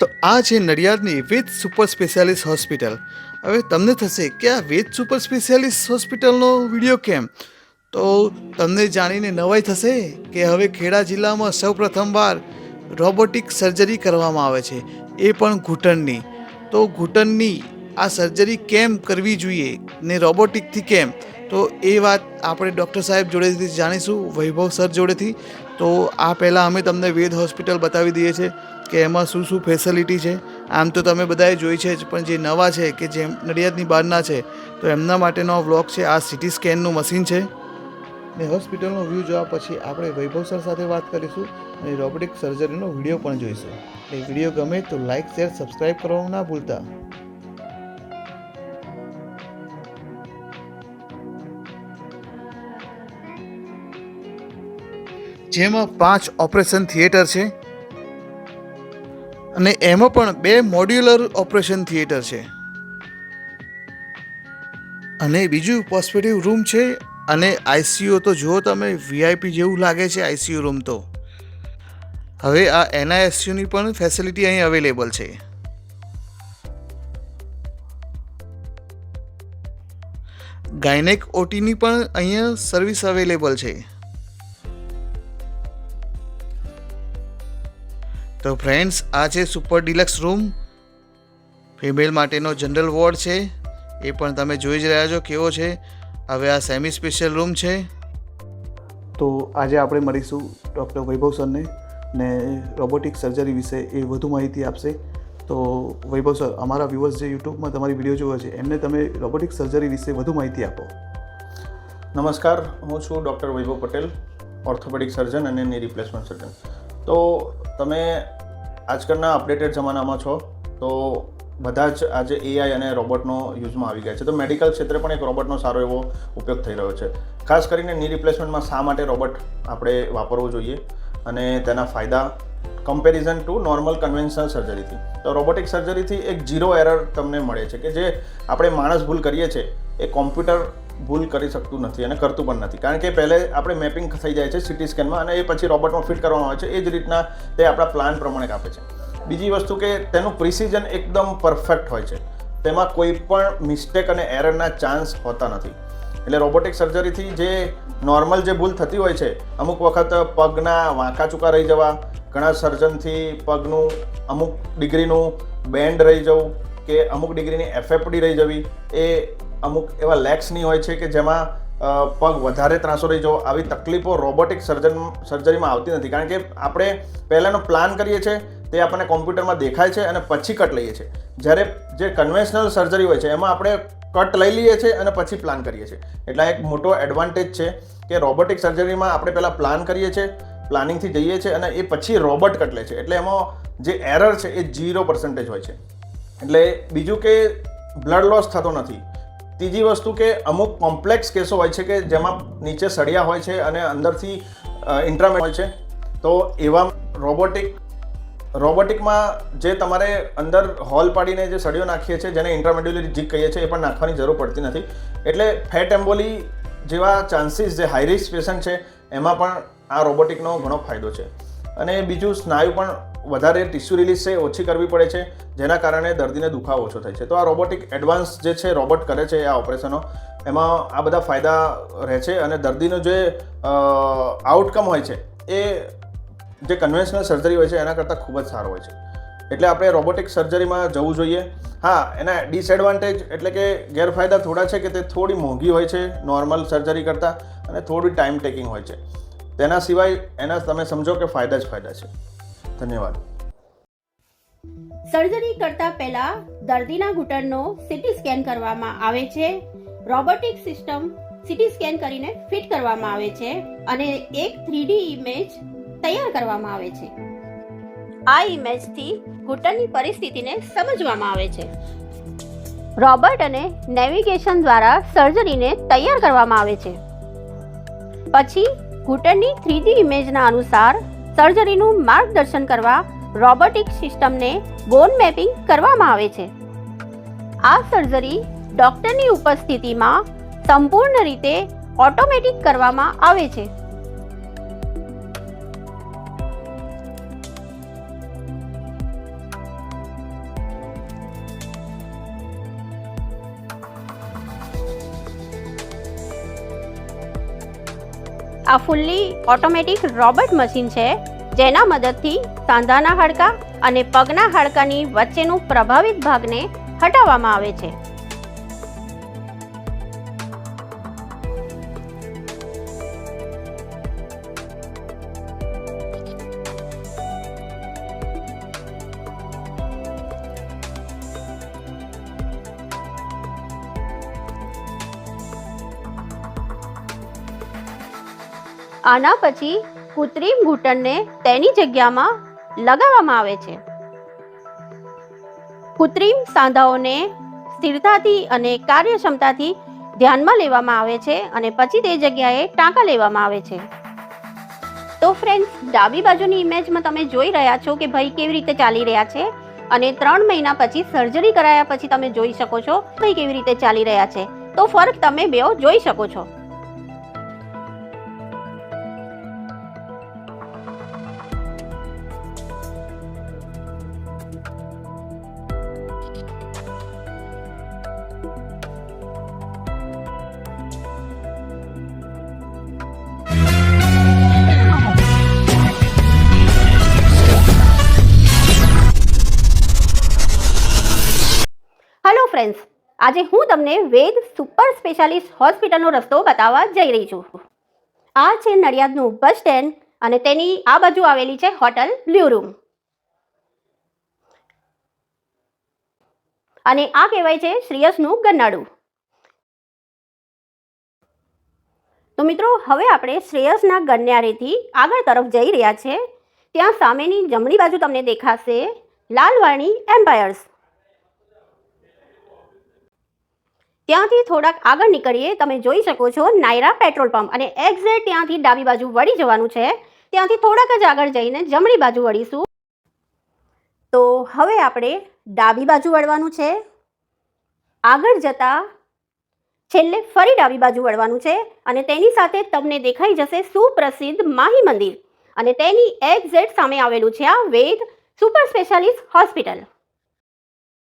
તો આ છે નડિયાદની વેદ સુપર સ્પેશિયાલિસ્ટ હોસ્પિટલ. હવે તમને થશે કે આ વેદ સુપર સ્પેશિયાલિસ્ટ હોસ્પિટલનો વીડિયો કેમ? તો તમને જાણીને નવાઈ થશે કે હવે ખેડા જિલ્લામાં સૌ પ્રથમવાર રોબોટિક સર્જરી કરવામાં આવે છે. એ પણ ઘૂંટણની. તો ઘૂંટણની આ સર્જરી કેમ કરવી જોઈએ ને રોબોટિકથી કેમ? તો એ વાત આપણે ડૉક્ટર સાહેબ જોડેથી જાણીશું, વૈભવ સર જોડેથી. તો આ પહેલાં અમે તમને વેદ હોસ્પિટલ બતાવી દઈએ છીએ કે એમાં શું શું ફેસિલિટી છે. આમ તો તમે બધાએ જોઈ છે જ, પણ જે નવા છે કે જે નડિયાદની બહારના છે, તો એમના માટેનો વ્લોગ છે. આ સિટી સ્કેનનું મશીન છે. ને હોસ્પિટલનો વ્યૂ જોવા પછી આપણે વૈભવ સર સાથે વાત કરીશું અને રોબોટિક સર્જરીનો વીડિયો પણ જોઈશું. એ વીડિયો ગમે તો લાઇક શેર સબસ્ક્રાઈબ કરવાનું ના ભૂલતા. જેમાં પાંચ ઓપરેશન થિયેટર છે અને એમાં પણ બે મોડ્યુલર ઓપરેશન થિયેટર છે. અને બીજું પોસ્પેટિવ રૂમ છે અને આઈસીયુ તો જુઓ તમે વીઆઈપી જેવું લાગે છે આઈસીયુ રૂમ તો. હવે આ એનઆઈએસયુની પણ ફેસિલિટી અહીં અવેલેબલ છે. ગાયનેક ઓટીની પણ અહીંયા સર્વિસ અવેલેબલ છે. તો ફ્રેન્ડ્સ આ છે સુપર ડિલક્સ રૂમ ફિમેલ માટેનો જનરલ વોર્ડ છે. એ પણ તમે જોઈ જ રહ્યા છો કેવો છે. હવે આ સેમી સ્પેશિયલ રૂમ છે. તો આજે આપણે મળીશું ડૉક્ટર વૈભવ સરને ને રોબોટિક સર્જરી વિશે એ વધુ માહિતી આપશે. તો વૈભવ સર, અમારા વ્યુઅર્સ જે યુટ્યુબમાં તમારી વીડિયો જોવે છે, એમને તમે રોબોટિક સર્જરી વિશે વધુ માહિતી આપો. નમસ્કાર, હું છું doctor Vaibhav Patel orthopaedic surgeon અને ની રિપ્લેસમેન્ટ સર્જન તો તમે આજકાલના અપડેટેડ જમાનામાં છો, તો બધા જ આજે એઆઈ અને રોબોટનો યુઝમાં આવી ગયા છે. તો મેડિકલ ક્ષેત્રે પણ એક રોબોટનો સારો એવો ઉપયોગ થઈ રહ્યો છે. ખાસ કરીને ની રિપ્લેસમેન્ટમાં શા માટે રોબોટ આપણે વાપરવું જોઈએ અને તેના ફાયદા? કમ્પેરિઝન ટુ નોર્મલ કન્વેન્શનલ સર્જરીથી તો રોબોટિક સર્જરીથી એક ઝીરો એરર તમને મળે છે કે જે આપણે માણસ ભૂલ કરીએ છીએ, એ કોમ્પ્યુટર ભૂલ કરી શકતું નથી અને કરતું પણ નથી. કારણ કે પહેલે આપણે મેપિંગ થઈ જાય છે સિટી સ્કેનમાં અને એ પછી રોબોટમાં ફિટ કરવામાં આવે છે, એ જ રીતના તે આપણા પ્લાન પ્રમાણે કાપે છે. બીજી વસ્તુ કે તેનું પ્રિસિઝન એકદમ પરફેક્ટ હોય છે. તેમાં કોઈ પણ મિસ્ટેક અને એરરના ચાન્સ હોતા નથી. એટલે રોબોટિક સર્જરીથી જે નોર્મલ જે ભૂલ થતી હોય છે, અમુક વખત પગના વાંકા ચૂકા રહી જવા, ઘણા સર્જનથી પગનું અમુક ડિગ્રીનું બેન્ડ રહી જવું કે અમુક ડિગ્રીની એફએફડી રહી જવી, એ અમુક એવા લેક્સની હોય છે કે જેમાં પગ વધારે ત્રાસો રહી જવો આવી તકલીફો રોબોટિક સર્જન, સર્જરીમાં આવતી નથી. કારણ કે આપણે પહેલાંનો પ્લાન કરીએ છીએ તે આપણને કોમ્પ્યુટરમાં દેખાય છે અને પછી કટ લઈએ છીએ જ્યારે જે કન્વેન્શનલ સર્જરી હોય છે, એમાં આપણે કટ લઈ લઈએ છીએ અને પછી પ્લાન કરીએ છીએ એટલે એક મોટો એડવાન્ટેજ છે કે રોબોટિક સર્જરીમાં આપણે પહેલાં પ્લાન કરીએ છીએ પ્લાનિંગથી જઈએ છીએ અને એ પછી રોબોટ કટ લે છે. એટલે એમાં જે એરર છે એ ઝીરો પર્સન્ટેજ હોય છે. એટલે બીજું કે બ્લડ લોસ થતો નથી. ત્રીજી વસ્તુ કે અમુક કોમ્પ્લેક્સ કેસો હોય છે કે જેમાં નીચે સળિયા હોય છે અને અંદરથી ઇન્ટ્રામેટ હોય છે. તો એવા રોબોટિક, રોબોટિકમાં જે તમારે અંદર હોલ પાડીને જે સળિયો નાખીએ છીએ, જેને ઇન્ટ્રામેડ્યુલરી જીક કહીએ છીએ, એ પણ નાખવાની જરૂર પડતી નથી. એટલે ફેટ એમ્બોલી જેવા ચાન્સીસ, જે હાઈ રિસ્ક પેશન્ટ છે, એમાં પણ આ રોબોટિકનો ઘણો ફાયદો છે. અને બીજું, સ્નાયુ પણ વધારે ટિશ્યુ રિલીઝ છે, ઓછી કરવી પડે છે, જેના કારણે દર્દીને દુખાવો ઓછો થાય છે. તો આ રોબોટિક એડવાન્સ જે છે રોબોટ કરે છે આ ઓપરેશનો એમાં આ બધા ફાયદા રહે છે અને દર્દીનો જે આઉટકમ હોય છે, એ જે કન્વેન્શનલ સર્જરી હોય છે, એના કરતાં ખૂબ જ સારો હોય છે. એટલે આપણે રોબોટિક સર્જરીમાં જવું જોઈએ. હા, એના ડિસએડવાન્ટેજ એટલે કે ગેરફાયદા થોડા છે કે તે થોડી મોંઘી હોય છે નોર્મલ સર્જરી કરતાં, અને થોડી ટાઈમ ટેકિંગ હોય છે. તેના સિવાય એના તમે સમજો કે ફાયદા જ ફાયદા છે. ધન્યવાદ. સર્જરી કરતા પહેલા દર્દીના ઘૂંટણનો સીટી સ્કેન કરવામાં આવે છે. રોબોટિક સિસ્ટમ સીટી સ્કેન કરીને ફિટ કરવામાં આવે છે અને એક થ્રીડી ઇમેજ તૈયાર કરવામાં આવે છે. આ ઇમેજથી ઘૂંટણની પરિસ્થિતિને સમજવામાં આવે છે. રોબોટ અને નેવિગેશન દ્વારા સર્જરીને તૈયાર કરવામાં આવે છે. પછી ઘૂંટણની થ્રીડી ઇમેજના અનુસાર સર્જરીનું માર્ગદર્શન કરવા રોબોટિક સિસ્ટમને બોન મેપિંગ કરવામાં આવે છે. આ સર્જરી ડોક્ટરની ઉપસ્થિતિમાં સંપૂર્ણ રીતે ઓટોમેટિક કરવામાં આવે છે. આ ફૂલ્લી ઓટોમેટિક રોબોટ મશીન છે, જેના મદદથી સાંધાના હાડકા અને પગના હાડકાની વચ્ચેનું પ્રભાવિત ભાગને હટાવવામાં આવે છે. આના પછી કૃત્રિમ ઘૂંટણને તેની જગ્યામાં લગાવવામાં આવે છે. કૃત્રિમ સાંધાઓને સ્થિરતાથી અને કાર્યક્ષમતાથી ધ્યાનમાં લેવામાં આવે છે અને પછી તે જગ્યાએ ટાંકા લેવામાં આવે છે. તો ફ્રેન્ડ્સ ડાબી બાજુની ઇમેજમાં તમે જોઈ રહ્યા છો કે ભાઈ કેવી રીતે ચાલી રહ્યા છે અને ત્રણ મહિના પછી સર્જરી કરાયા પછી તમે જોઈ શકો છો ભાઈ કેવી રીતે ચાલી રહ્યા છે. તો ફરક તમે બેઓ જોઈ શકો છો. આજે હું તમને વેદ સુપર સ્પેશિયાલિસ્ટ હોસ્પિટલનો રસ્તો બતાવવા જઈ રહી છું. આ છે નડિયાદનું બસ સ્ટેન્ડ અને તેની આ બાજુ આવેલી છે હોટલ બ્લુ રૂમ. અને આ કહેવાય છે શ્રેયસનું ગન્નાડું તો મિત્રો, હવે આપણે શ્રેયસના ગન્યારેથી આગળ તરફ જઈ રહ્યા છે. ત્યાં સામેની જમણી બાજુ તમને દેખાશે લાલવાણી એમ્પાયર્સ. ત્યાંથી થોડાક આગળ નીકળીએ, તમે જોઈ શકો છો નાયરા પેટ્રોલ પંપ અને એક્ઝેક્ટ ત્યાંથી ડાબી બાજુ વળી જવાનું છે. ત્યાંથી થોડાક જ આગળ જઈને જમણી બાજુ વળીશું. તો હવે આપણે ડાબી બાજુ વળવાનું છે. આગળ જતા છેલ્લે ફરી ડાબી બાજુ વળવાનું છે અને તેની સાથે તમને દેખાઈ જશે સુપ્રસિદ્ધ માહી મંદિર. અને તેની એક્ઝેટ સામે આવેલું છે આ વેદ સુપર સ્પેશિયાલિસ્ટ હોસ્પિટલ.